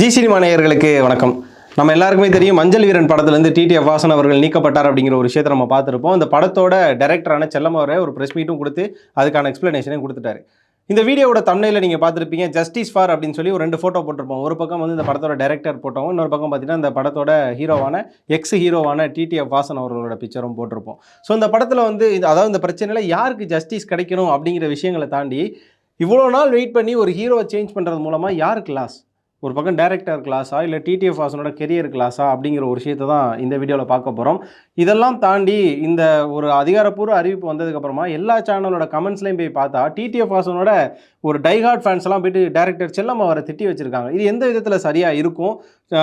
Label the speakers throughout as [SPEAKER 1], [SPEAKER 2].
[SPEAKER 1] G cinema நேயர்களுக்கு வணக்கம். நம்ம எல்லாருக்குமே தெரியும் மஞ்சள் வீரன் படத்துலேருந்து டிடிஎஃப் வாசன் அவர்கள் நீக்கப்பட்டார் அப்படிங்கிற ஒரு விஷயத்தை நம்ம பார்த்துருப்போம். அந்த படத்தோட டைரக்டரான செல்லம் அவரை ஒரு ப்ரெஸ் மீட்டும் கொடுத்து அதுக்கான எக்ஸ்ப்ளனேஷனையும் கொடுத்துட்டாரு. இந்த வீடியோவோட தமிழில் நீங்கள் பார்த்துருப்பீங்க ஜஸ்டிஸ் ஃபார் அப்படின்னு சொல்லி ஒரு ரெண்டு ஃபோட்டோ போட்டிருப்போம். ஒரு பக்கம் வந்து இந்த படத்தோட டைரக்டர் போட்டோம். இன்னொரு பக்கம் பார்த்தீங்கன்னா இந்த படத்தோட ஹீரோவான எக்ஸ் ஹீரோவான டிடிஎஃப் வாசன் அவர்களோட பிக்சரும் போட்டிருப்போம். ஸோ இந்த படத்தில் வந்து இது அதாவது இந்த பிரச்சனையில் யாருக்கு ஜஸ்டிஸ் கிடைக்கணும் அப்படிங்கிற விஷயங்களை தாண்டி இவ்வளோ நாள் வெயிட் பண்ணி ஒரு ஹீரோவை சேஞ்ச் பண்ணுறது மூலமாக யாருக்கு லாஸ் ஒரு பக்கம் டேரக்டர் கிளாஸா இல்லை டிடிஎஃப் வாசனோட கெரியர் கிளாஸா அப்படிங்கிற ஒரு விஷயத்தை தான் இந்த வீடியோவில் பார்க்க போகிறோம் இதெல்லாம் தாண்டி இந்த ஒரு அதிகாரப்பூர்வ அறிவிப்பு வந்ததுக்கப்புறமா எல்லா சேனலோட கமெண்ட்ஸ்லையும் போய் பார்த்தா டிடிஎஃப் வாசனோட ஒரு டைஹார்ட் ஃபேன்ஸ் எல்லாம் போயிட்டு டேரக்டர் செல்லம் அவரை திட்டி வச்சிருக்காங்க. இது எந்த விதத்தில் சரியாக இருக்கும்?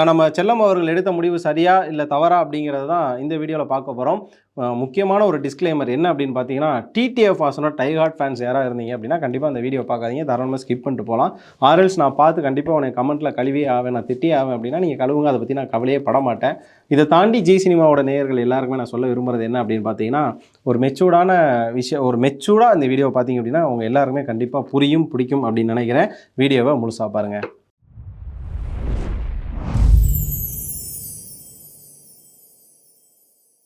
[SPEAKER 1] நம்ம செல்லம் அவர்கள் எடுத்த முடிவு சரியா இல்லை தவறா அப்படிங்கிறது தான் இந்த வீடியோவில் பார்க்க போகிறோம் முக்கியமான ஒரு டிஸ்க்ளைமர் என்ன அப்படின்னு பார்த்தீங்கன்னா டிடிஎஃப் வாசனோட டைஹார்ட் ஃபேன்ஸ் யாராக இருந்தீங்க அப்படின்னா கண்டிப்பாக அந்த வீடியோ பார்க்காதீங்க. தாராளமாக ஸ்கிப் பண்ணிட்டு போகலாம் ஆர்எல்ஸ் நான் பார்த்து கண்டிப்பாக உனக்கு கமெண்ட்டில் கழுவி ஆவேன். நான் திட்டி ஆவேன் அப்படின்னா நீங்கள் கழுவுங்க. அதை பற்றி நான் கவலையே பட மாட்டேன். இதை தாண்டி ஜி சினிமாவோட நேயர்கள் எல்லாருக்குமே நான் சொல்ல விரும்புறது என்ன அப்படின்னு பார்த்தீங்கன்னா ஒரு மெச்சூர்டான விஷயம் ஒரு மெச்சூர்டாக இந்த வீடியோ பார்த்தீங்க அப்படின்னா அவங்க எல்லாருமே கண்டிப்பாக புரியும் பிடிக்கும் அப்படின்னு நினைக்கிறேன். வீடியோவை முழுசாக பாருங்கள்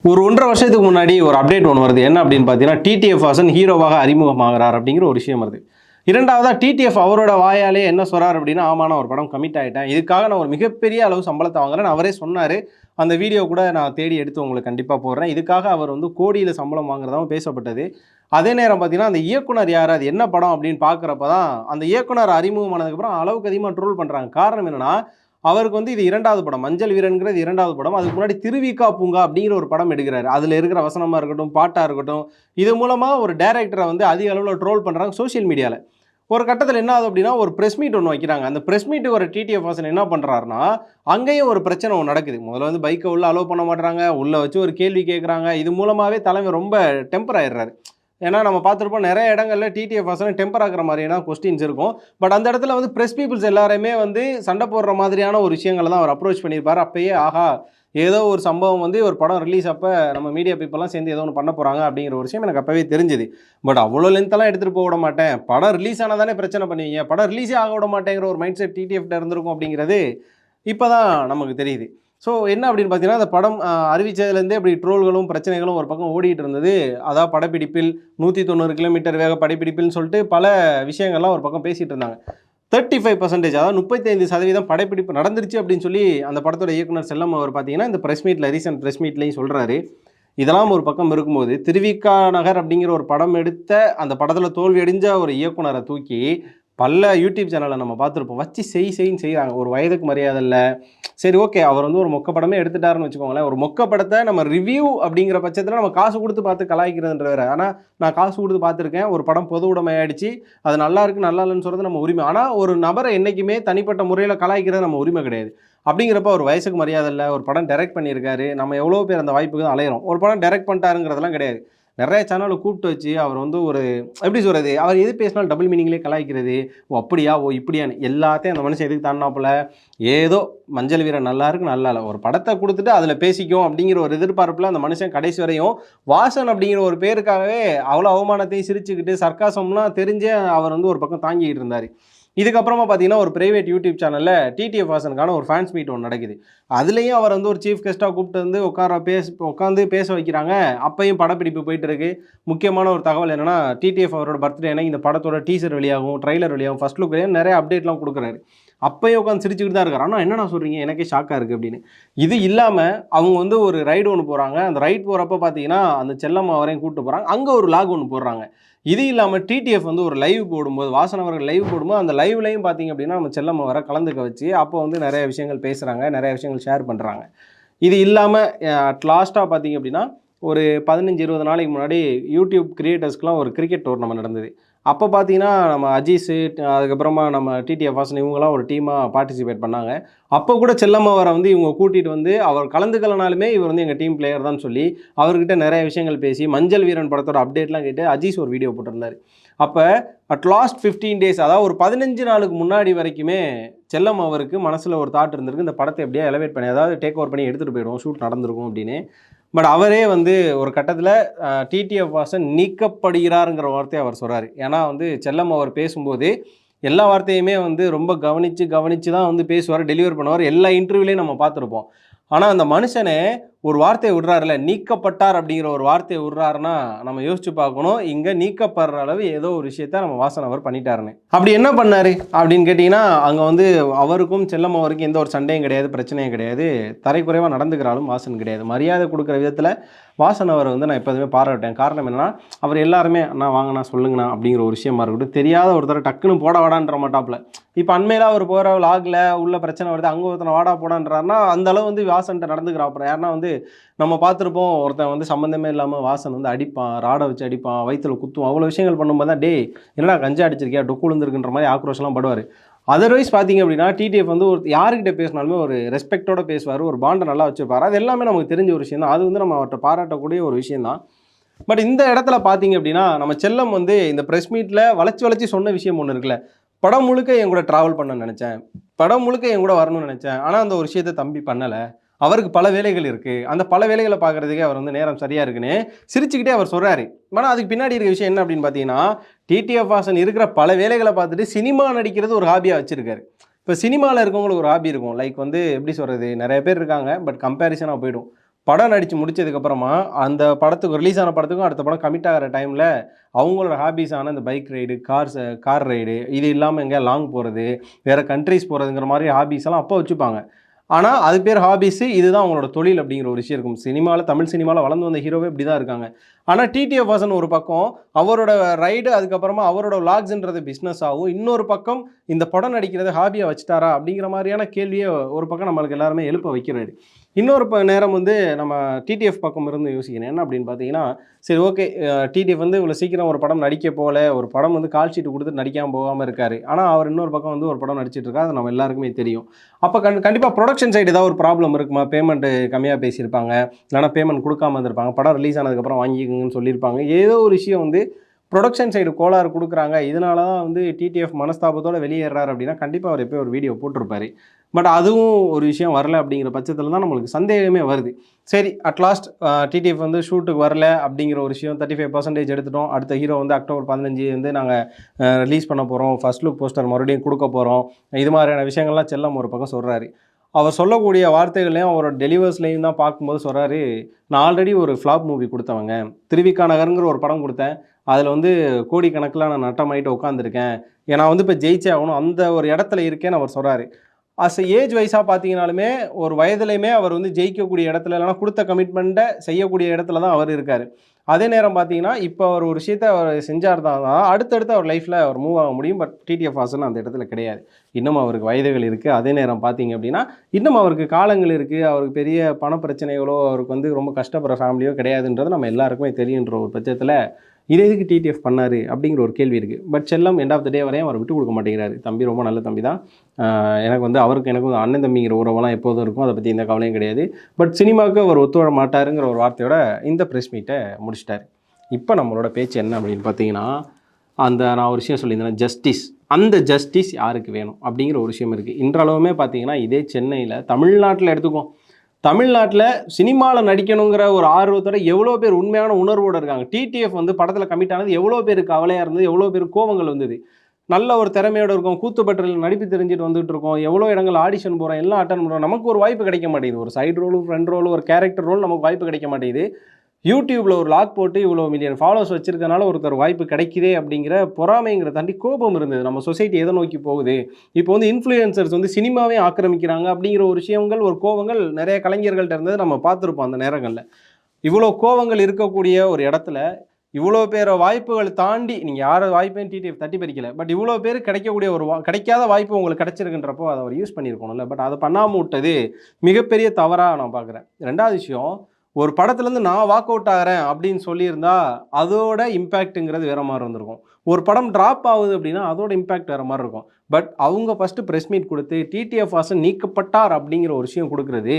[SPEAKER 1] ஒரு ஒன்றரை வருஷத்துக்கு முன்னாடி ஒரு அப்டேட் ஒன்று வருது. என்ன அப்படின்னு பார்த்தீங்கன்னா டிடிஎஃப் வாசன் ஹீரோவாக அறிமுகமாகிறார் அப்படிங்கிற ஒரு விஷயம் வருது. இரண்டாவதாக டிடிஎஃப் அவரோட வாயாலே என்ன சொல்கிறார் அப்படின்னா ஆமா நான் ஒரு படம் கமிட் ஆகிட்டேன் இதுக்காக நான் ஒரு மிகப்பெரிய அளவு சம்பளத்தை வாங்குறேன். அவரே சொன்னார் அந்த வீடியோ கூட நான் தேடி எடுத்து உங்களுக்கு கண்டிப்பாக போடுறேன். இதுக்காக அவர் வந்து கோடியில் சம்பளம் வாங்குறதாவும் பேசப்பட்டது. அதே நேரம் பார்த்தீங்கன்னா அந்த இயக்குனர் யார் அது என்ன படம் அப்படின்னு பார்க்குறப்ப தான் அந்த இயக்குனர் அறிமுகமானதுக்கப்புறம் அளவுக்கு அதிகமாக ட்ரோல் பண்ணுறாங்க காரணம் என்னென்னா அவருக்கு வந்து இது இரண்டாவது படம். மஞ்சள் வீரன்கிறது இரண்டாவது படம். அதுக்கு முன்னாடி திருவிக்கா பூங்கா அப்படிங்கிற ஒரு படம் எடுக்கிறாரு. அதில் இருக்கிற வசனமாக இருக்கட்டும் பாட்டாக இருக்கட்டும் இது மூலமாக ஒரு டேரக்டரை வந்து அதிக அளவில் ட்ரோல் பண்ணுறாங்க சோஷியல் மீடியாவில் ஒரு கட்டத்தில் என்ன ஆகுது அப்படின்னா ஒரு ப்ரெஸ் மீட் ஒன்று வைக்கிறாங்க. அந்த ப்ரெஸ் மீட்டுக்கு ஒரு டிடிஎஃப் வாசன் என்ன பண்ணுறாருன்னா அங்கேயும் ஒரு பிரச்சனை ஒன்று நடக்குது. முதல்ல வந்து பைக்கை உள்ளே அலோவ் பண்ண மாட்டாங்க உள்ளே வச்சு ஒரு கேள்வி கேட்குறாங்க இது மூலமாகவே தலைமை ரொம்ப டெம்பர் ஆயிடுறாரு. ஏன்னா நம்ம பார்த்துருப்போம் நிறைய இடங்களில் டிடிஎஃப் வசனம் டெம்பர் ஆகிற மாதிரியான கொஸ்டின்ஸ் இருக்கும். பட் அந்த இடத்துல வந்து ப்ரெஸ் பீப்புள்ஸ் எல்லாருமே வந்து சண்டை போடுற மாதிரியான ஒரு விஷயங்களை தான் அவர் அப்ரோச் பண்ணியிருப்பார். அப்பயே ஆஹா ஏதோ ஒரு சம்பவம் வந்து ஒரு படம் ரிலீஸ் அப்போ நம்ம மீடியா பீப்புளெலாம் சேர்ந்து ஏதோ ஒன்று பண்ண போகிறாங்க அப்படிங்கிற ஒரு விஷயம் எனக்கு அப்போவே தெரிஞ்சுது. பட் அவ்வளோ லென்த்தெல்லாம் எடுத்துகிட்டு போக விட மாட்டேன். படம் ரிலீஸ் ஆனால் தானே பிரச்சனை பண்ணுவீங்க. படம் ரிலீஸே ஆக விட மாட்டேங்கிற ஒரு மைண்ட் செட் டிடிஎஃப்ட இருந்திருக்கும் அப்படிங்கிறது இப்போ தான் நமக்கு தெரியுது. ஸோ என்ன அப்படின்னு பார்த்தீங்கன்னா அந்த படம் அறிவிச்சதுலேருந்தே அப்படி ட்ரோல்களும் பிரச்சனைகளும் ஒரு பக்கம் ஓடிட்டு இருந்தது அதாவது படப்பிடிப்பில் நூற்றி தொண்ணூறு கிலோமீட்டர் வேக படப்பிடிப்பில்னு சொல்லிட்டு பல விஷயங்கள்லாம் ஒரு பக்கம் பேசிகிட்டு இருந்தாங்க தேர்ட்டி ஃபைவ் பர்சன்டேஜ் அதாவது முப்பத்தைந்து சதவீதம் படப்பிடிப்பு நடந்துருச்சு அப்படின்னு சொல்லி அந்த படத்தோட இயக்குனர் செல்லம் அவர் பார்த்தீங்கன்னா இந்த ப்ரெஸ் மீட்டில் ரீசன்ட் ப்ரெஸ் மீட்லேயும் சொல்கிறாரு இதெல்லாம் ஒரு பக்கம் இருக்கும்போது திருவிக்கா நகர் அப்படிங்கிற ஒரு படம் எடுத்த அந்த படத்தில் தோல்வி அடைஞ்ச ஒரு இயக்குனரை தூக்கி பல யூடியூப் சேனலை நம்ம பார்த்துருப்போம். வச்சு செய் செய்ன்னு செய்கிறாங்க ஒரு வயதுக்கு மரியாதை இல்லை. சரி ஓகே. அவர் வந்து ஒரு மொக்க படமே எடுத்துட்டாருன்னு வச்சுக்கோங்களேன். ஒரு மொக்க படத்தை நம்ம ரிவ்யூ அப்படிங்கிற பட்சத்தில் நம்ம காசு கொடுத்து பார்த்து கலாய்க்கிறதுன்ற வேறு. ஆனால் நான் காசு கொடுத்து பார்த்துருக்கேன். ஒரு படம் பொது உடைமை அது நல்லா இருக்குது நல்லா இல்லைன்னு சொல்கிறது நம்ம உரிமை. ஆனால் ஒரு நபரை என்றைக்குமே தனிப்பட்ட முறையில் கலாய்க்கிறது நம்ம உரிமை கிடையாது. அப்படிங்கிறப்ப ஒரு வயசுக்கு மரியாதை இல்லை. ஒரு படம் டைரக்ட் பண்ணியிருக்காரு. நம்ம எவ்வளோ பேர் அந்த வாய்ப்புக்கு தான் அலையிறோம். ஒரு படம் டைரக்ட் பண்ணிட்டாருங்கிறதெல்லாம் கிடையாது. நிறைய சேனலை கூப்பிட்டு வச்சு அவர் வந்து ஒரு எப்படி சொல்கிறது அவர் எது பேசினாலும் டபுள் மீனிங்லேயே கலாய்க்கிறது. ஓ அப்படியா? ஓ இப்படியான்னு. எல்லாத்தையும் அந்த மனுஷன் எதுக்கு தாண்டினாப்புல? ஏதோ மஞ்சள் வீரன் நல்லா இருக்கு நல்லா இல்லை. ஒரு படத்தை கொடுத்துட்டு அதில் பேசிக்கும் அப்படிங்கிற ஒரு எதிர்பார்ப்பில் அந்த மனுஷன் கடைசி வரையும் வாசன் அப்படிங்கிற ஒரு பேருக்காகவே அவ்வளோ அவமானத்தையும் சிரிச்சுக்கிட்டு சர்க்காசம்லாம் தெரிஞ்சே அவர் வந்து ஒரு பக்கம் தாங்கிக்கிட்டு இருந்தார். இதுக்கப்புறமா பார்த்தீங்கன்னா ஒரு பிரைவேட் யூடியூப் சேனலில் டிடிஎஃப் ஹாசனுக்கான ஒரு ஃபேன்ஸ் மீட் ஒன்று நடக்குது. அதுலேயும் அவர் வந்து ஒரு சீஃப் கெஸ்ட்டாக கூப்பிட்டு வந்து உட்கார பேச உட்காந்து பேச வைக்கிறாங்க. அப்பையும் படப்பிடிப்பு போயிட்டு இருக்கு முக்கியமான ஒரு தகவல் என்னன்னா டிடிஎஃப் அவரோட பர்த்டேனா இந்த படத்தோட டீசர் வெளியாகும் ட்ரைலர் வெளியாகும். ஃபர்ஸ்ட் லுக் வெளியாகும் நிறைய அப்டேட்லாம் கொடுக்குறாரு. அப்பயே உட்காந்து சிரிச்சுக்கிட்டு தான் இருக்காரு. ஆனால் என்னென்ன சொல்கிறீங்க எனக்கே ஷாக்காக இருக்குது அப்படின்னு. இது இல்லாமல் அவங்க வந்து ஒரு ரைடு ஒன்று போகிறாங்க அந்த ரைட் போகிறப்ப பார்த்தீங்கன்னா அந்த செல்லம்மா வரையும் கூப்பிட்டு போகிறாங்க அங்கே ஒரு லாக் ஒன்று போடுறாங்க. இது இல்லாமல் டிடிஎஃப் வந்து ஒரு லைவ் போடும்போது வாசனவர்கள் லைவ் போடும்போது அந்த லைவ்லையும் பார்த்தீங்க அப்படின்னா நம்ம செல்லம்மா வர கலந்துக்க வச்சு அப்போ வந்து நிறைய விஷயங்கள் பேசுகிறாங்க நிறைய விஷயங்கள் ஷேர் பண்ணுறாங்க இது இல்லாமல் அட் லாஸ்ட்டாக பார்த்தீங்க அப்படின்னா ஒரு பதினஞ்சு இருபது நாளைக்கு முன்னாடி யூடியூப் கிரியேட்டர்ஸ்க்குலாம் ஒரு கிரிக்கெட் டோர்னமெண்ட் நடந்தது. அப்போ பார்த்தீங்கன்னா நம்ம அஜீஸு அதுக்கப்புறமா நம்ம டிடிஎஃப் வாசன் இவங்கெல்லாம் ஒரு டீமாக பார்ட்டிசிபேட் பண்ணாங்க. அப்போ கூட செல்லம்மாவரை வந்து இவங்க கூட்டிகிட்டு வந்து அவர் கலந்துக்கலனாலுமே இவர் வந்து எங்கள் டீம் பிளேயர் தான் சொல்லி அவர்கிட்ட நிறைய விஷயங்கள் பேசி மஞ்சள் வீரன் படத்தோட அப்டேட்லாம் கேட்டு அஜீஸ் ஒரு வீடியோ போட்டிருந்தார். அப்போ அட் லாஸ்ட் ஃபிஃப்டீன் டேஸ் அதாவது ஒரு பதினஞ்சு நாளுக்கு முன்னாடி வரைக்குமே செல்லம் அவருக்கு மனசில் ஒரு தாட் இருந்திருக்கு இந்த படத்தை எப்படியா எலவேட் பண்ணி அதாவது டேக் ஓவர் பண்ணி எடுத்துகிட்டு போயிடுவோம் ஷூட் நடந்திருக்கும் அப்படின்னு. பட் அவரே வந்து ஒரு கட்டத்தில் டிடிஎஃப் வாசன் நீக்கப்படுகிறாருங்கிற வார்த்தையை அவர் சொல்கிறார் ஏன்னா வந்து செல்லம் அவர் பேசும்போது எல்லா வார்த்தையுமே வந்து ரொம்ப கவனித்து கவனித்து தான் வந்து பேசுவார் டெலிவர் பண்ணுவார் எல்லா இன்டர்வியூலையும் நம்ம பார்த்துருப்போம். ஆனால் அந்த மனுஷனே ஒரு வார்த்தையை விடுறாருல நீக்கப்பட்டார் அப்படிங்கிற ஒரு வார்த்தையை விடுறாருன்னா நம்ம யோசிச்சு பார்க்கணும் இங்கே நீக்கப்படுற அளவு ஏதோ ஒரு விஷயத்த நம்ம வாசன் அவர் பண்ணிட்டாருன்னு. அப்படி என்ன பண்ணாரு அப்படின்னு கேட்டிங்கன்னா அங்கே வந்து அவருக்கும் செல்லம் அவருக்கும் எந்த ஒரு சண்டையும் கிடையாது பிரச்சனையும் கிடையாது. தரைக்குறைவாக நடந்துக்கிறாலும் வாசன் கிடையாது. மரியாதை கொடுக்குற விதத்தில் வாசன் அவர் வந்து நான் எப்போதுமே பாராட்டேன் காரணம் என்னன்னா அவர் எல்லாருமே அண்ணா வாங்கண்ணா சொல்லுங்கண்ணா அப்படிங்கிற ஒரு விஷயமா இருக்கட்டும் தெரியாத ஒருத்தர் டக்குன்னு போட வாடான்ற மாட்டாப்புல. இப்போ அண்மையில் அவர் போகிற லாகில் உள்ள பிரச்சனை வருது அங்கே ஒருத்தனை வாடா போடான்றாருன்னா அந்த அளவு வந்து வாசன்ட்ட நடந்துக்கிறான் யாருன்னா வந்து நம்ம பார்த்துருப்போம் ஒருத்தன் வந்து சம்மந்தமே இல்லாமல் வாசன் வந்து அடிப்பான் ராடை வச்சு அடிப்பான் வயிற்றுல குத்துவான் அவ்வளோ விஷயங்கள் பண்ணும்போது தான் டே என்னடா கஞ்சா அடிச்சிருக்கியா டொக்கு விழுந்திருக்குன்ற மாதிரி ஆக்ரோஷம்லாம் படுவார். அதர்வைஸ் பார்த்தீங்க அப்படின்னா டிடிஎஃப் வந்து ஒரு யாருக்கிட்ட பேசினாலுமே ஒரு ரெஸ்பெக்டோட பேசுவார் ஒரு பாண்டை நல்லா வச்சுருப்பார் அது எல்லாமே நமக்கு தெரிஞ்ச ஒரு விஷயம் தான். அது வந்து நம்ம அவர்கிட்ட பாராட்டக்கூடிய ஒரு விஷயம் தான். பட் இந்த இடத்துல பார்த்தீங்க அப்படின்னா நம்ம செல்லம் வந்து இந்த ப்ரெஸ் மீட்டில் வளைச்சி வளைச்சி சொன்ன விஷயம் ஒன்று இருக்குல்ல. படம் முழுக்க என் கூட ட்ராவல் பண்ண நினச்சேன். படம் முழுக்க என் கூட வரணும்னு நினச்சேன். ஆனால் அந்த ஒரு விஷயத்தை தம்பி பண்ணலை. அவருக்கு பல வேலைகள் இருக்குது அந்த பல வேலைகளை பார்க்குறதுக்கே அவர் வந்து நேரம் சரியாக இருக்குன்னு சிரிச்சுக்கிட்டே அவர் சொல்கிறாரு ஆனால் அதுக்கு பின்னாடி இருக்க விஷயம் என்ன அப்படின்னு பார்த்தீங்கன்னா டிடிஎஃப் வாசன் இருக்கிற பல வேலைகளை பார்த்துட்டு சினிமா நடிக்கிறது ஒரு ஹாபியாக வச்சுருக்காரு. இப்போ சினிமாவில் இருக்கவங்களுக்கு ஒரு ஹாபி இருக்கும். லைக் வந்து எப்படி சொல்கிறது நிறைய பேர் இருக்காங்க பட் கம்பேரிசனாக போயிடும். படம் நடித்து முடிச்சதுக்கப்புறமா அந்த படத்துக்கு ரிலீஸ் ஆன படத்துக்கும் அடுத்த படம் கமிட் ஆகிற டைமில் அவங்களோட ஹாபிஸான இந்த bike ride cars car ride இது இல்லாமல் எங்கே லாங் போகிறது வேறு கண்ட்ரிஸ் போகிறதுங்கிற மாதிரி ஹாபிஸ் எல்லாம் அப்போ வச்சுப்பாங்க. ஆனால் அது பேர் ஹாபிஸு இதுதான் அவங்களோட தொழில் அப்படிங்கிற ஒரு விஷயம் இருக்கும். சினிமாவில் தமிழ் சினிமாவில் வளர்ந்து வந்த ஹீரோவே இப்படி தான் இருக்காங்க ஆனால் டிடிஎஃப் வாசன் ஒரு பக்கம் அவரோட ரைடு அதுக்கப்புறமா அவரோட லாக்ஸ்ன்றது பிஸ்னஸ் ஆகும். இன்னொரு பக்கம் இந்த படம் நடிக்கிறது ஹாபியாக வச்சுட்டாரா அப்படிங்கிற மாதிரியான கேள்வியை ஒரு பக்கம் நம்மளுக்கு எல்லாருமே எழுப்ப வைக்கிறாரு இன்னொரு ப நேரம் வந்து நம்ம டிடிஎஃப் பக்கம் இருந்து யோசிக்கணும் என்ன அப்படின்னு பார்த்தீங்கன்னா சரி ஓகே டிடிஎஃப் வந்து இவ்வளோ சீக்கிரம் ஒரு படம் நடிக்க போல ஒரு படம் வந்து கால் ஷீட் கொடுத்து நடிக்காமல் போகாமல் இருக்காரு. ஆனால் அவர் இன்னொரு பக்கம் வந்து ஒரு படம் நடிச்சிட்டு இருக்கா அது நம்ம எல்லாருக்குமே தெரியும். அப்போ கண் கண்டிப்பாக ப்ரொடக்ஷன் சைடு ஏதாவது ஒரு ப்ராப்ளம் இருக்குமா? பேமெண்ட்டு கம்மியாக பேசியிருப்பாங்க. இல்லைனா பேமெண்ட் கொடுக்காம இருந்திருப்பாங்க. படம் ரிலீஸ் ஆனதுக்கப்புறம் வாங்கிக்கோங்கன்னு சொல்லியிருப்பாங்க. ஏதோ ஒரு விஷயம் வந்து ப்ரொடக்ஷன் சைடு கோளாறு கொடுக்குறாங்க. இதனால தான் வந்து டிடிஎஃப் மனஸ்தாபத்தோட வெளியேறாரு அப்படின்னா கண்டிப்பாக அவர் எப்போயும் ஒரு வீடியோ போட்டிருப்பாரு. பட் அதுவும் ஒரு விஷயம் வரல அப்படிங்கிற பட்சத்தில் தான் நம்மளுக்கு சந்தேகமே வருது. சரி அட்லாஸ்ட் டிடிஎஃப் வந்து ஷூட்டுக்கு வரல அப்படிங்கிற ஒரு விஷயம் தேர்ட்டி ஃபைவ் பர்சன்டேஜ் எடுத்துட்டோம். அடுத்த ஹீரோ வந்து அக்டோபர் பதினஞ்சு வந்து நாங்கள் ரிலீஸ் பண்ண போகிறோம் ஃபர்ஸ்ட் லுக் போஸ்டர் மறுபடியும் கொடுக்க போகிறோம் இது மாதிரியான விஷயங்கள்லாம் செல்லம் ஒரு பக்கம் சொல்கிறாரு அவர் சொல்லக்கூடிய வார்த்தைகளையும் அவரோட டெலிவர்ஸ்லையும் தான் பார்க்கும்போது சொல்கிறாரு நான் ஆல்ரெடி ஒரு ஃப்ளாப் மூவி கொடுத்தவங்க. திருவிக்கா நகருங்கிற ஒரு படம் கொடுத்தேன். அதில் வந்து கோடிக்கணக்கில் நான் நட்டமாயிட்டு உட்காந்துருக்கேன் ஏன்னா வந்து இப்போ ஜெயிச்சே ஆகணும். அந்த ஒரு இடத்துல இருக்கேன்னு அவர் சொல்கிறாரு அஸ் ஏஜ் வைஸாக பார்த்தீங்கனாலுமே ஒரு வயதுலையுமே அவர் வந்து ஜெயிக்கக்கூடிய இடத்துல இல்லைனா கொடுத்த கமிட்மெண்ட்டை செய்யக்கூடிய இடத்துல தான் அவர் இருக்கார். அதே நேரம் பார்த்தீங்கன்னா இப்போ அவர் ஒரு விஷயத்தை அவர் செஞ்சார் தான். அடுத்தடுத்து அவர் லைஃப்பில் அவர் மூவ் ஆக முடியும். பட் டிடிஎஃப் வாசன் அந்த இடத்துல கிடையாது. இன்னும் அவருக்கு வயதுகள் இருக்குது அதே நேரம் பார்த்தீங்க அப்படின்னா இன்னும் அவருக்கு காலங்கள் இருக்குது அவருக்கு பெரிய பண பிரச்சனைகளோ அவருக்கு வந்து ரொம்ப கஷ்டப்படுற ஃபேமிலியோ கிடையாதுன்றது நம்ம எல்லாருக்குமே தெரியுன்ற ஒரு பட்சத்தில் இதே இதுக்கு டிடிஎஃப் பண்ணார் அப்படிங்கிற ஒரு கேள்வி இருக்குது பட் செல்லம் எண்ட் ஆஃப் த டே வரையும் அவர் விட்டு கொடுக்க மாட்டேங்கிறாரு. தம்பி ரொம்ப நல்ல தம்பி தான். எனக்கு வந்து அவருக்கு எனக்கு வந்து அண்ணன் தம்பிங்கிற உறவெல்லாம் எப்போதும் இருக்கும். அதை பற்றி எந்த கவலையும் கிடையாது. பட் சினிமாவுக்கு அவர் ஒத்துவர மாட்டாருங்கிற ஒரு வார்த்தையோட இந்த ப்ரெஸ் மீட்டை முடிச்சிட்டாரு. இப்போ நம்மளோட பேச்சு என்ன அப்படின்னு பார்த்தீங்கன்னா அந்த நான் ஒரு விஷயம் சொல்லியிருந்தேன் ஜஸ்டிஸ் அந்த ஜஸ்டிஸ் யாருக்கு வேணும் அப்படிங்கிற ஒரு விஷயம் இருக்குது இன்றளவுமே பார்த்தீங்கன்னா இதே சென்னையில் தமிழ்நாட்டில் எடுத்துக்கோம் தமிழ்நாட்டில் சினிமாவில் நடிக்கணுங்கிற ஒரு ஆர்வத்தோட எவ்வளோ பேர் உண்மையான உணர்வோடு இருக்காங்க. டிடிஎஃப் வந்து படத்தில் கமிட் ஆனது எவ்வளோ பேருக்கு கவலையாக இருந்தது எவ்வளோ பேர் கோவங்கள் வந்தது. நல்ல ஒரு திறமையோட இருக்கும் கூத்துப்பட்டில் நடிப்பு தெரிஞ்சுட்டு வந்துட்டு இருக்கோம் எவ்வளோ இடங்கள் ஆடிஷன் போகிறோம் எல்லாம் அட்டன் பண்ணுறோம் நமக்கு ஒரு வாய்ப்பு கிடைக்க மாட்டேங்குது. ஒரு சைடு ரோலும் ஃப்ரண்ட் ரோலும் ஒரு கேரக்டர் ரோல் நமக்கு வாய்ப்பு கிடைக்க மாட்டேங்குது. யூடியூப்பில் ஒரு லாக் போட்டு இவ்வளோ மில்லியன் ஃபாலோவர்ஸ் வச்சுருக்கனால ஒருத்தர் வாய்ப்பு கிடைக்குதே அப்படிங்கிற பொறாமைங்கிற தாண்டி கோபம் இருந்தது. நம்ம சொசைட்டி எதை நோக்கி போகுது? இப்போ வந்து இன்ஃப்ளூயன்சர்ஸ் வந்து சினிமாவே ஆக்கிரமிக்கிறாங்க அப்படிங்கிற ஒரு விஷயங்கள் ஒரு கோபங்கள் நிறைய கலைஞர்கள்ட்ட இருந்தது நம்ம பார்த்துருப்போம் அந்த நேரங்களில். இவ்வளோ கோபங்கள் இருக்கக்கூடிய ஒரு இடத்துல இவ்வளோ பேரை வாய்ப்புகள் தாண்டி நீங்கள் யார வாய்ப்பையும் டிடிஎஃப் தட்டி பறிக்கல பட் இவ்வளோ பேர் கிடைக்கக்கூடிய ஒரு வா கிடைக்காத வாய்ப்பு உங்களுக்கு கிடைச்சிருக்குன்றப்போ அதை அவர் யூஸ் பண்ணியிருக்கணும்ல. பட் அதை பண்ணாமல் விட்டது மிகப்பெரிய தவறாக நான் பார்க்குறேன். ரெண்டாவது விஷயம் ஒரு படத்துலேருந்து நான் வாக் அவுட் ஆகிறேன் அப்படின்னு சொல்லியிருந்தா அதோட இம்பேக்ட்டுங்கிறது வேறு மாதிரி இருந்திருக்கும். ஒரு படம் ட்ராப் ஆகுது அப்படின்னா அதோட இம்பேக்ட் வேற மாதிரி இருக்கும். பட் அவங்க ஃபஸ்ட்டு ப்ரெஸ் மீட் கொடுத்து டிடிஎஃப் வாசன் நீக்கப்பட்டார் அப்படிங்கிற ஒரு விஷயம் கொடுக்குறது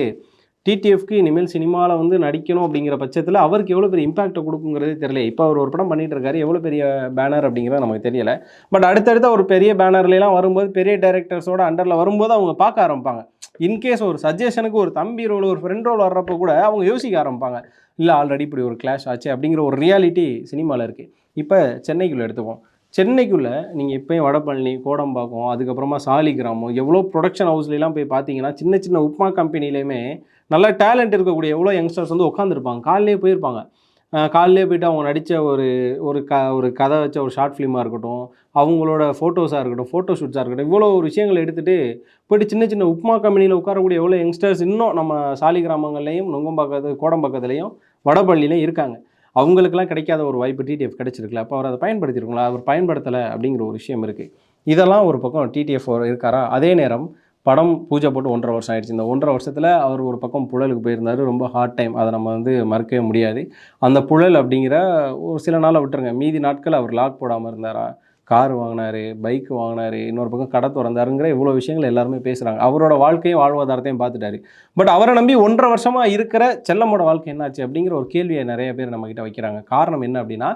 [SPEAKER 1] டிடிஎஃப்க்கு இனிமேல் சினிமாவில் வந்து நடிக்கணும் அப்படிங்கிற பட்சத்தில் அவருக்கு எவ்வளோ பெரிய இம்பாக்டை கொடுக்குங்கிறதே தெரியல. இப்போ அவர் ஒரு படம் பண்ணிட்டு இருக்காரு எவ்வளோ பெரிய பேனர் அப்படிங்கிறது நமக்கு தெரியலை. பட் அடுத்தடுத்த ஒரு பெரிய பேனர்லாம் வரும்போது பெரிய டைரக்டர்ஸோட அண்டரில் வரும்போது அவங்க பார்க்க ஆரம்பிப்பாங்க. இன்கேஸ் ஒரு சஜஷனுக்கு ஒரு தம்பி ரோல் ஒரு ஃப்ரெண்ட் ரோல் வர்றப்போ கூட அவங்க யோசிக்க ஆரம்பிப்பாங்க. இல்லை ஆல்ரெடி இப்படி ஒரு கிளாஷ் ஆச்சு அப்படிங்கிற ஒரு ரியாலிட்டி சினிமாவில் இருக்குது இப்போ சென்னைக்குள்ளே எடுத்துப்போம் சென்னைக்குள்ளே நீங்கள் இப்போயும் வடபழனி கோடம்பாக்கம் அதுக்கப்புறமா சாலிகிராமம் எவ்வளோ ப்ரொடக்ஷன் ஹவுஸ்லாம் போய் பார்த்தீங்கன்னா சின்ன சின்ன உப்மா கம்பெனிலையுமே நல்ல டேலண்ட் இருக்கக்கூடிய எவ்வளோ யங்ஸ்டர்ஸ் வந்து உட்காந்துருப்பாங்க காலையிலே போயிருப்பாங்க. காலையிலே போயிட்டு அவங்க நடித்த ஒரு ஒரு க ஒரு கதை வச்ச ஒரு ஷார்ட் ஃபிலிமாக இருக்கட்டும் அவங்களோட ஃபோட்டோஸாக இருக்கட்டும் ஃபோட்டோ ஷூட்ஸாக இருக்கட்டும் இவ்வளோ ஒரு விஷயங்களை எடுத்துகிட்டு போயிட்டு சின்ன சின்ன உப்மா கம்பெனியில் உட்காரக்கூடிய எவ்வளோ யங்ஸ்டர்ஸ் இன்னும் நம்ம சாலி கிராமங்கள்லையும் நுங்கம்பாக்கத்து கோடம்பாக்கத்துலேயும் வடபள்ளியிலையும் இருக்காங்க. அவங்களுக்கெல்லாம் கிடைக்காத ஒரு வாய்ப்பு டிடிஎஃப் கிடைச்சிருக்குல்ல அப்போ அவர் அதை பயன்படுத்தியிருக்கோங்களா அவர் பயன்படுத்தலை அப்படிங்கிற ஒரு விஷயம் இருக்குது இதெல்லாம் ஒரு பக்கம் டிடிஎஃப் இருக்காரா? அதே நேரம் படம் பூஜை போட்டு ஒன்றரை வருஷம் ஆயிடுச்சு. இந்த ஒன்றரை வருஷத்தில் அவர் ஒரு பக்கம் புழலுக்கு போயிருந்தார். ரொம்ப ஹார்ட் டைம் அதை நம்ம வந்து மறக்கவே முடியாது. அந்த புழல் அப்படிங்கிற ஒரு சில நாளை விட்டுருங்க. மீதி நாட்கள் அவர் லாக் போடாமல் இருந்தாரா? கார் வாங்கினாரு பைக் வாங்கினாரு இன்னொரு பக்கம் கடை திறந்தாருங்கிற இவ்வளோ விஷயங்கள் எல்லாருமே பேசுகிறாங்க அவரோட வாழ்க்கையும் வாழ்வாதாரத்தையும் பார்த்துட்டாரு. பட் அவரை நம்பி ஒன்றரை வருஷமாக இருக்கிற செல்லமோட வாழ்க்கை என்னாச்சு அப்படிங்கிற ஒரு கேள்வியை நிறைய பேர் நம்மக்கிட்ட வைக்கிறாங்க. காரணம் என்ன அப்படின்னா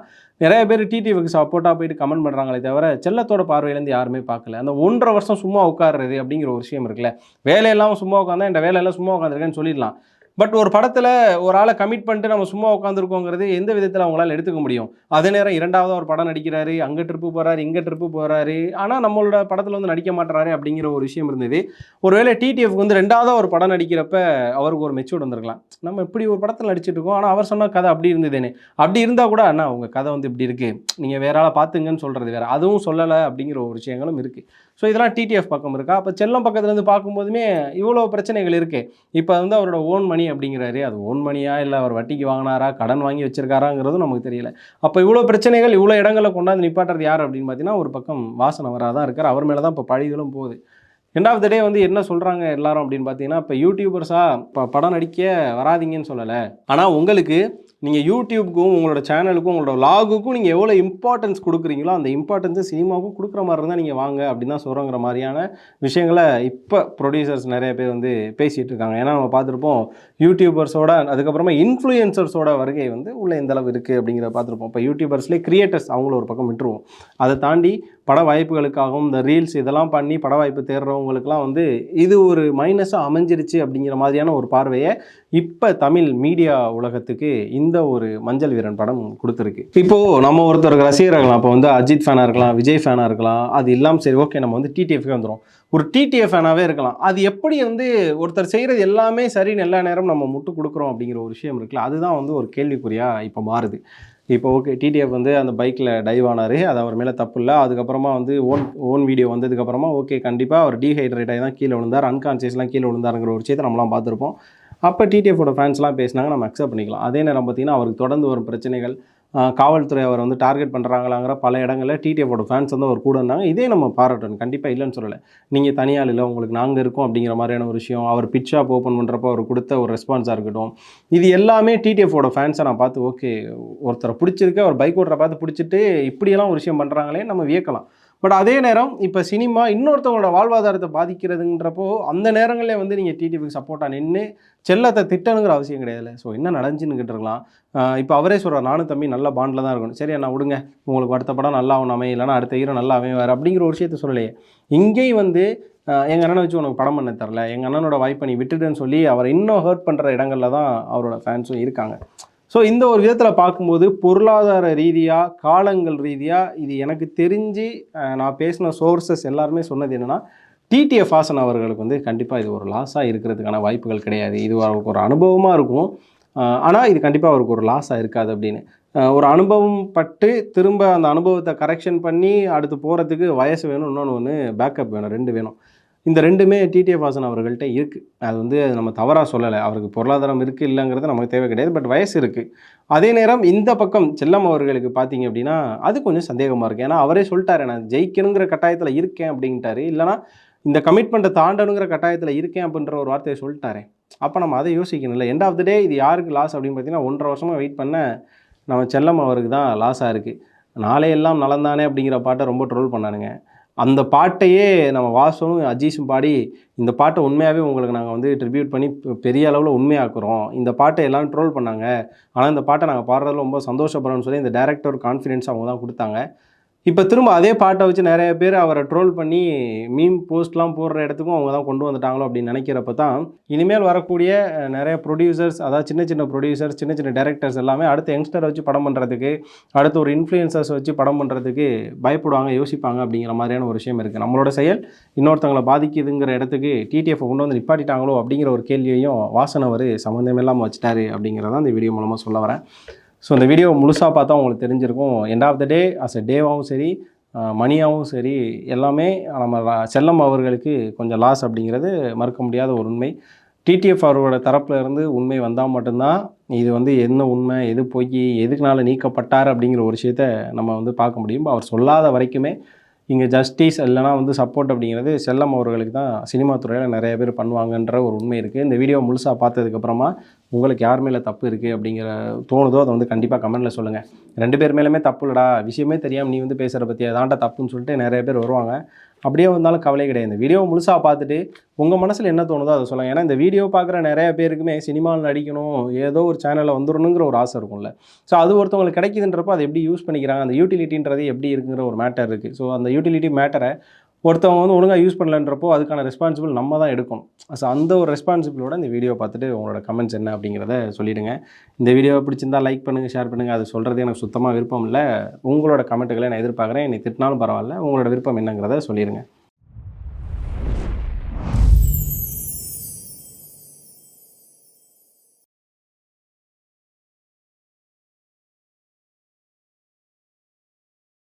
[SPEAKER 1] நிறைய பேர் டிடிவிக்கு சப்போர்ட்டாக போயிட்டு கமெண்ட் பண்ணுறாங்களே தவிர செல்லத்தோட பார்வையிலேருந்து யாருமே பார்க்கல. அந்த ஒன்றரை வருஷம் சும்மா உட்காருறது அப்படிங்கிற ஒரு விஷயம் இருக்குல்ல. வேலையெல்லாம் சும்மா உட்காந்தா இந்த வேலையெல்லாம் சும்மா உட்காந்துருக்கேன்னு சொல்லிடலாம். பட் ஒரு படத்தில் ஒரு ஆளை கமிட் பண்ணிட்டு நம்ம சும்மா உட்காந்துருக்கோங்கிறது எந்த விதத்தில் அவங்களால எடுத்துக்க முடியும்? அதே நேரம் இரண்டாவது ஒரு படம் நடிக்கிறாரு அங்கே ட்ரிப்பு போகிறாரு இங்கே ட்ரிப்பு போகிறாரு ஆனால் நம்மளோட படத்தில் வந்து நடிக்க மாட்டுறாரு அப்படிங்கிற ஒரு விஷயம் இருந்தது. ஒருவேளை டிடிஎஃப் வந்து ரெண்டாவது ஒரு படம் நடிக்கிறப்ப அவருக்கு ஒரு மெச்சூர்ட் வந்திருக்கலாம். நம்ம இப்படி ஒரு படத்தில் நடிச்சிட்டு இருக்கோம். ஆனால் அவர் சொன்ன கதை அப்படி இருந்ததுன்னு. அப்படி இருந்தால் கூட அண்ணா உங்கள் கதை வந்து இப்படி இருக்குது நீங்கள் வேற ஆளை பார்த்துங்கன்னு சொல்கிறது வேற. அதுவும் சொல்லலை அப்படிங்கிற ஒரு விஷயங்களும் இருக்குது ஸோ இதெல்லாம் டிடிஎஃப் பக்கம் இருக்கா? அப்போ செல்லம் பக்கத்துலேருந்து பார்க்கும்போதுமே இவ்வளோ பிரச்சனைகள் இருக்குது இப்போ வந்து அவரோட ஓன் மணி அப்படிங்கிறாரு. அது ஓன் மணியா இல்லை அவர் வட்டிக்கு வாங்கினாரா? கடன் வாங்கி வச்சிருக்காராங்கிறதும் நமக்கு தெரியல. அப்போ இவ்வளோ பிரச்சனைகள் இவ்வளோ இடங்களில் கொண்டாந்து நிப்பாட்டுறது யார் அப்படின்னு பார்த்தீங்கன்னா ஒரு பக்கம் வாசனை வராதான் இருக்கார். அவர் மேலே தான் இப்போ பழிகளும் போகுது. எண்ட் ஆஃப் த டே வந்து என்ன சொல்கிறாங்க எல்லாரும் அப்படின்னு பார்த்தீங்கன்னா இப்போ யூடியூபர்ஸாக இப்போ படம் நடிக்க வராதீங்கன்னு சொல்லலை. ஆனால் உங்களுக்கு நீங்கள் யூடியூப்க்கும் உங்களோட சேனலுக்கும் உங்களோட லாகுக்கும் நீங்கள் எவ்வளோ இம்பார்ட்டன்ஸ் கொடுக்குறீங்களோ அந்த இம்பார்ட்டன்ஸை சினிமாவுக்கும் கொடுக்குற மாதிரி இருந்தால் நீங்கள் வாங்க அப்படின்னு தான் சொல்கிறோங்கிற மாதிரியான விஷயங்களை இப்போ ப்ரொடியூசர்ஸ் நிறைய பேர் வந்து பேசிகிட்டு இருக்காங்க. ஏன்னா நம்ம பார்த்துருப்போம் யூடியூபர்ஸோட அதுக்கப்புறமா இன்ஃப்ளூயன்சர்ஸோட வருகை வந்து உள்ள எந்த அளவு இருக்குது அப்படிங்கிறத பார்த்துருப்போம். இப்போ யூடியூபர்ஸ்லேயே கிரியேட்டர்ஸ் அவங்கள ஒரு பக்கம் விட்டுருவோம். அதை தாண்டி பட வாய்ப்புகளுக்காகவும் இந்த ரீல்ஸ் இதெல்லாம் பண்ணி பட வாய்ப்பு தேடுறவங்களுக்குலாம் வந்து இது ஒரு மைனஸாக அமைஞ்சிருச்சு அப்படிங்கிற மாதிரியான ஒரு பார்வையை இப்போ தமிழ் மீடியா உலகத்துக்கு இந்த ஒரு மஞ்சள் வீரன் படம் கொடுத்துருக்கு. இப்போது நம்ம ஒருத்தருக்கு ரசிகர்களாம் இப்போ வந்து அஜித் ஃபேனாக இருக்கலாம் விஜய் ஃபேனாக இருக்கலாம். அது இல்லாமல் சரி ஓகே நம்ம வந்து டிடிஎஃப்கே வந்துடும் ஒரு டிடிஎஃப் ஃபேனாகவே இருக்கலாம். அது எப்படி வந்து ஒருத்தர் செய்கிறது எல்லாமே சரின்னு எல்லா நேரம் நம்ம முட்டு கொடுக்குறோம் அப்படிங்கிற ஒரு விஷயம் இருக்குல்ல அதுதான் வந்து ஒரு கேள்விக்குறியாக இப்போ மாறுது. இப்போ ஓகே டிடிஎஃப் வந்து அந்த பைக்கில் டைவ் ஆனார் அது அவர் மேலே தப்பு இல்லை. அதுக்கப்புறமா வந்து ஓன் ஓன் வீடியோ வந்ததுக்கப்புறமா ஓகே கண்டிப்பாக அவர் டீஹைட்ரேட் ஆகி தான் கீழே விழுந்தார். அன்கான்சியஸ்லாம் கீழே விழுந்தாருங்கிற ஒரு விஷயத்தை நம்மளாம் பார்த்துருப்போம். அப்போ டிடிஎஃபோட ஃபேன்ஸ்லாம் பேசினாங்க நம்ம அக்செப்ட் பண்ணிக்கலாம். அதே நேரம் பார்த்தீங்கன்னா அவருக்கு தொடர்ந்து வரும் பிரச்சனைகள் காவல்துறை அவர் வந்து டார்கெட் பண்ணுறாங்களாங்கிற பல இடங்களில் டிடிஎஃபோட ஃபேன்ஸ் வந்து அவர் கூட இருந்தாங்க. இதே நம்ம பாராட்டணும். கண்டிப்பாக இல்லைன்னு சொல்லலை. நீங்கள் தனியால் இல்லை உங்களுக்கு நாங்கள் இருக்கோம் அப்படிங்கிற மாதிரியான ஒரு விஷயம் அவர் பிட் ஓப்பன் பண்ணுறப்போ அவர் கொடுத்த ஒரு ரெஸ்பான்ஸாக இருக்கட்டும். இது எல்லாமே டிடிஎஃபோட ஃபேன்ஸை நான் பார்த்து ஓகே ஒருத்தரை பிடிச்சிருக்கு அவர் பைக் ஓட்டுற பார்த்து பிடிச்சிட்டு இப்படியெல்லாம் ஒரு விஷயம் பண்ணுறாங்களே நம்ம வியக்கலாம். பட் அதே நேரம் இப்போ சினிமா இன்னொருத்தவங்களோட வாழ்வாதாரத்தை பாதிக்கிறதுன்றப்போ அந்த நேரங்களில் வந்து நீங்கள் டிடிவிக்கு சப்போர்ட்டாக நின்று செல்லத்தை திட்டணுங்கிற அவசியம் கிடையாது ஸோ என்ன நடந்துச்சுன்னு இருக்கலாம். இப்போ அவரே சொல்கிறார் நானும் தம்பி நல்ல பாண்டில் தான் இருக்கணும். சரி அண்ணா விடுங்க. உங்களுக்கு அடுத்த படம் நல்லா அவன் அமையலைன்னா அடுத்த ஹீரோ நல்லா அமைவார் அப்படிங்கிற ஒரு விஷயத்த சொல்லலையே. இங்கேயும் வந்து எங்கள் அண்ணனை வச்சு உனக்கு படம் பண்ண தரல. எங்கள் அண்ணனோட வாய்ப்பை நீ விட்டுடுன்னு சொல்லி அவரை இன்னும் ஹர்ட் பண்ணுற இடங்களில் தான் அவரோட ஃபேன்ஸும் இருக்காங்க. ஸோ இந்த ஒரு விதத்தில் பார்க்கும்போது பொருளாதார ரீதியாக காலங்கள் ரீதியாக இது எனக்கு தெரிஞ்சு நான் பேசின சோர்சஸ் எல்லாருமே சொன்னது என்னென்னா டிடிஎஃப் ஹாசன் அவர்களுக்கு வந்து கண்டிப்பாக இது ஒரு லாஸாக இருக்கிறதுக்கான வாய்ப்புகள் கிடையாது. இது அவருக்கு ஒரு அனுபவமாக இருக்கும். ஆனால் இது கண்டிப்பாக அவருக்கு ஒரு லாஸாக இருக்காது அப்படின்னு. ஒரு அனுபவம் பட்டு திரும்ப அந்த அனுபவத்தை கரெக்ஷன் பண்ணி அடுத்து போகிறதுக்கு வயசு வேணும் இன்னொன்று ஒன்று பேக்கப் வேணும் ரெண்டு வேணும். இந்த ரெண்டுமே டிடிஎஃப் வாசன் அவர்கள்ட்ட இருக்குது அது வந்து நம்ம தவறாக சொல்லலை. அவருக்கு பொருளாதாரம் இருக்குது இல்லைங்கிறது நமக்கு தேவை கிடையாது. பட் வயசு இருக்குது அதே நேரம் இந்த பக்கம் செல்லம் அவர்களுக்கு பார்த்தீங்க அப்படின்னா அது கொஞ்சம் சந்தேகமாக இருக்குது ஏன்னா அவரே சொல்லிட்டாரு நான் ஜெயிக்கணுங்கிற கட்டாயத்தில் இருக்கேன் அப்படின்ட்டாரு. இல்லைனா இந்த கமிட்மெண்ட்டை தாண்டணுங்கிற கட்டாயத்தில் இருக்கேன் அப்படின்ற ஒரு வார்த்தையை சொல்லிட்டாரே. அப்போ நம்ம அதை யோசிக்கணும்ல எண்ட் ஆஃப் த டே இது யாருக்கு லாஸ் அப்படின்னு பார்த்தீங்கன்னா ஒன்றரை வருஷமாக வெயிட் பண்ண நம்ம செல்லம் அவருக்கு தான் லாஸாக இருக்குது நாளே எல்லாம் நலந்தானே அப்படிங்கிற பாட்டை ரொம்ப ட்ரோல் பண்ணானுங்க. அந்த பாட்டையே நம்ம வாசனும் அஜீஷும் பாடி இந்த பாட்டை உண்மையாகவே உங்களுக்கு நாங்கள் வந்து ட்ரிபியூட் பண்ணி பெரிய அளவில் உண்மையாக்குறோம். இந்த பாட்டை எல்லாரும் ட்ரோல் பண்ணாங்க. ஆனால் இந்த பாட்டை நாங்கள் பாடுறதுல ரொம்ப சந்தோஷப்படுறோம்னு சொல்லி இந்த டேரக்டர் கான்ஃபிடென்ஸ் அவங்க தான் கொடுத்தாங்க. இப்போ திரும்ப அதே பாட்டை வச்சு நிறைய பேர் அவரை ட்ரோல் பண்ணி மீம் போஸ்ட்லாம் போடுற இடத்துக்கும் அவங்க தான் கொண்டு வந்துட்டாங்களோ அப்படின்னு நினைக்கிறப்ப தான் இனிமேல் வரக்கூடிய நிறைய ப்ரொடியூசர்ஸ் அதாவது சின்ன சின்ன ப்ரொடியூசர்ஸ் சின்ன சின்ன டேரக்டர்ஸ் எல்லாமே அடுத்த யங்ஸ்டரை வச்சு படம் பண்ணுறதுக்கு அடுத்து ஒரு இன்ஃப்ளூயன்சர்ஸ் வச்சு படம் பண்ணுறதுக்கு பயப்படுவாங்க யோசிப்பாங்க அப்படிங்கிற மாதிரியான ஒரு விஷயம் இருக்குது நம்மளோட செயல் இன்னொருத்தவங்களை பாதிக்குதுங்கிற இடத்துக்கு டிடிஎஃப் கொண்டு வந்து நிப்பாட்டிட்டாங்களோ அப்படிங்கிற ஒரு கேள்வியையும் வாசனை அவர் சம்மந்தமில்லாமல் வச்சுட்டாரு அப்படிங்கிறத இந்த வீடியோ மூலமாக சொல்ல வரேன். ஸோ இந்த வீடியோ முழுசாக பார்த்தா உங்களுக்கு தெரிஞ்சிருக்கும். End of the day as a டேவாகவும் சரி மணியாகவும் சரி எல்லாமே நம்ம செல்லம் அவர்களுக்கு கொஞ்சம் லாஸ் அப்படிங்கிறது மறுக்க முடியாத ஒரு உண்மை. டிடிஎஃப் அவரோட தரப்பில் இருந்து உண்மை வந்தால் மட்டும்தான் இது வந்து என்ன உண்மை எது போய் எதுக்குனால நீக்கப்பட்டார் அப்படிங்கிற ஒரு விஷயத்த நம்ம வந்து பார்க்க முடியும். அவர் சொல்லாத வரைக்குமே இங்கே ஜஸ்டிஸ் இல்லைனா வந்து சப்போர்ட் அப்படிங்கிறது செல்லம் அவர்களுக்கு தான். சினிமா துறையில் நிறைய பேர் பண்ணுவாங்கன்ற ஒரு உண்மை இருக்குது இந்த வீடியோ முழுசாக பார்த்ததுக்கப்புறமா உங்களுக்கு யார் மேலே தப்பு இருக்குது அப்படிங்கிற தோணுதோ அதை வந்து கண்டிப்பாக கமெண்ட்டில் சொல்லுங்கள் ரெண்டு பேர் மேலுமே தப்பு இல்லடா. விஷயமே தெரியாமல் நீ வந்து பேசுகிற பற்றி அதான்டா தப்புன்னு சொல்லிட்டு நிறைய பேர் வருவாங்க. அப்படியே வந்தாலும் கவலை கிடையாது. இந்த வீடியோ முழுசாக பார்த்துட்டு உங்கள் மனசில் என்ன தோணுதோ அதை சொல்லுங்கள் ஏன்னா இந்த வீடியோ பார்க்குற நிறைய பேருக்குமே சினிமாவில் நடிக்கணும் ஏதோ ஒரு சேனலில் வந்துடணுங்கிற ஒரு ஆசை இருக்கும்ல. ஸோ அது ஒருத்தவங்களுக்கு கிடைக்குதுன்றப்போ அதை எப்படி யூஸ் பண்ணிக்கிறாங்க? அந்த யூட்டிலிட்டின்றது எப்படி இருக்குங்கிற ஒரு மேட்டர் இருக்குது ஸோ அந்த யூட்டிலிட்டி மேட்டரை ஒருத்தவங்க வந்து ஒழுங்காக யூஸ் பண்ணலன்றப்போ அதுக்கான ரெஸ்பான்சிபிள் நம்ம தான் எடுக்கணும். ஸோ அந்த ஒரு ரெஸ்பான்சிபிளோட இந்த வீடியோ பார்த்துட்டு உங்களோட கமெண்ட்ஸ் என்ன அப்படிங்கிறத சொல்லிடுங்க. இந்த வீடியோ பிடிச்சிருந்தா லைக் பண்ணுங்கள் ஷேர் பண்ணுங்கள் அது சொல்கிறது எனக்கு சுத்தமாக விருப்பம் இல்லை. உங்களோட கமெண்ட்டுகளை நான் எதிர்பார்க்குறேன். என்னை திட்டினாலும் பரவாயில்ல. உங்களோட விருப்பம் என்னங்கிறத சொல்லிடுங்க.